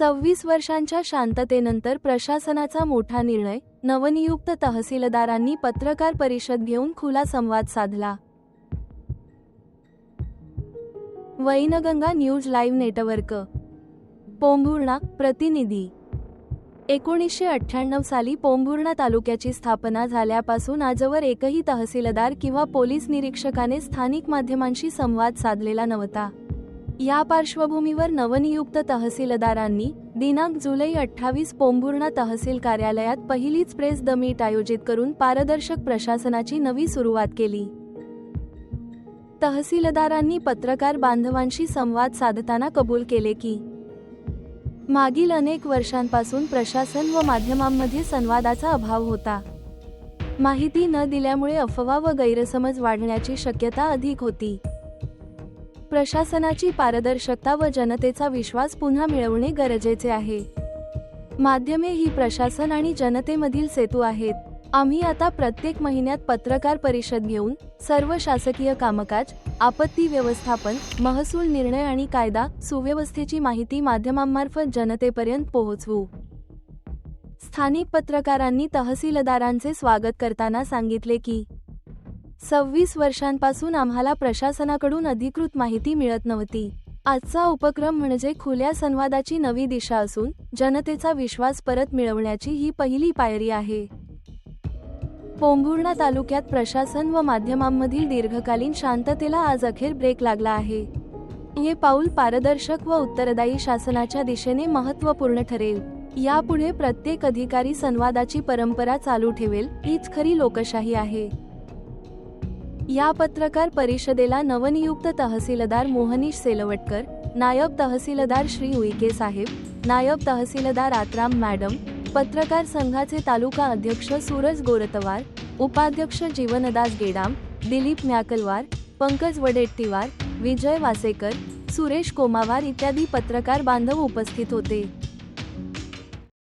सव्वीस वर्षांच्या शांततेनंतर प्रशासनाचा मोठा निर्णय नवनियुक्त तहसीलदारांनी पत्रकार परिषद घेऊन खुला संवाद साधला. Wainganga news live network. Pombhurna प्रतिनिधी. एकोणीसशे अठ्ठ्याण्णव साली पोंभुर्णा तालुक्याची स्थापना झाल्यापासून आजवर एकही तहसीलदार किंवा पोलीस निरीक्षकाने स्थानिक माध्यमांशी संवाद साधलेला नव्हता. या पार्श्वभूमीवर नवनियुक्त तहसीलदारांनी दिनांक जुलै अठ्ठावीस पोंभुर्णा तहसील कार्यालयात पहिलीच प्रेस द मीट आयोजित करून पारदर्शक प्रशासनाची नवी सुरुवात केली. तहसीलदारांनी पत्रकार बांधवांशी संवाद साधताना कबूल केले की मागील अनेक वर्षांपासून प्रशासन व माध्यमांमध्ये संवादाचा अभाव होता. माहिती न दिल्यामुळे अफवा व गैरसमज वाढण्याची शक्यता अधिक होती. प्रशासनाची पारदर्शकता व जनतेचा विश्वास पुन्हा मिळवणे गरजेचे आहे. माध्यमे ही प्रशासन आणि जनतेमधील सेतू आहेत. आम्ही आता प्रत्येक महिन्यात पत्रकार परिषद घेऊन सर्व शासकीय कामकाज आपत्ती व्यवस्थापन महसूल निर्णय आणि कायदा सुव्यवस्थेची माहिती माध्यमांमार्फत जनतेपर्यंत पोहोचवू. स्थानिक पत्रकारांनी तहसीलदारांचे स्वागत करताना सांगितले की सव्वीस वर्षांपासून आम्हाला प्रशासनाकडून अधिकृत माहिती मिळत नव्हती. आजचा उपक्रम म्हणजे खुल्या संवादाची नवी दिशा असून जनतेचा विश्वास परत मिळवण्याची ही पहिली पायरी आहे. पोंभुर्णा तालुक्यात प्रशासन व माध्यमांमधील दीर्घकालीन शांततेला आज अखेर ब्रेक लागला आहे. हे पाऊल पारदर्शक व उत्तरदायी शासनाच्या दिशेने महत्त्वपूर्ण ठरेल. यापुढे प्रत्येक अधिकारी संवादाची परंपरा चालू ठेवेल हीच खरी लोकशाही आहे. या पत्रकार परिषदेला नवनियुक्त तहसीलदार मोहनीश सेलवटकर नायब तहसीलदार श्री उईके साहेब नायब तहसीलदार आत्राम मॅडम पत्रकार संघाचे तालुका अध्यक्ष सूरज गोरतवार उपाध्यक्ष जीवनदास गेडाम दिलीप म्याकलवार पंकज वडेट्टीवार विजय वासेकर सुरेश कोमावार इत्यादी पत्रकार बांधव उपस्थित होते.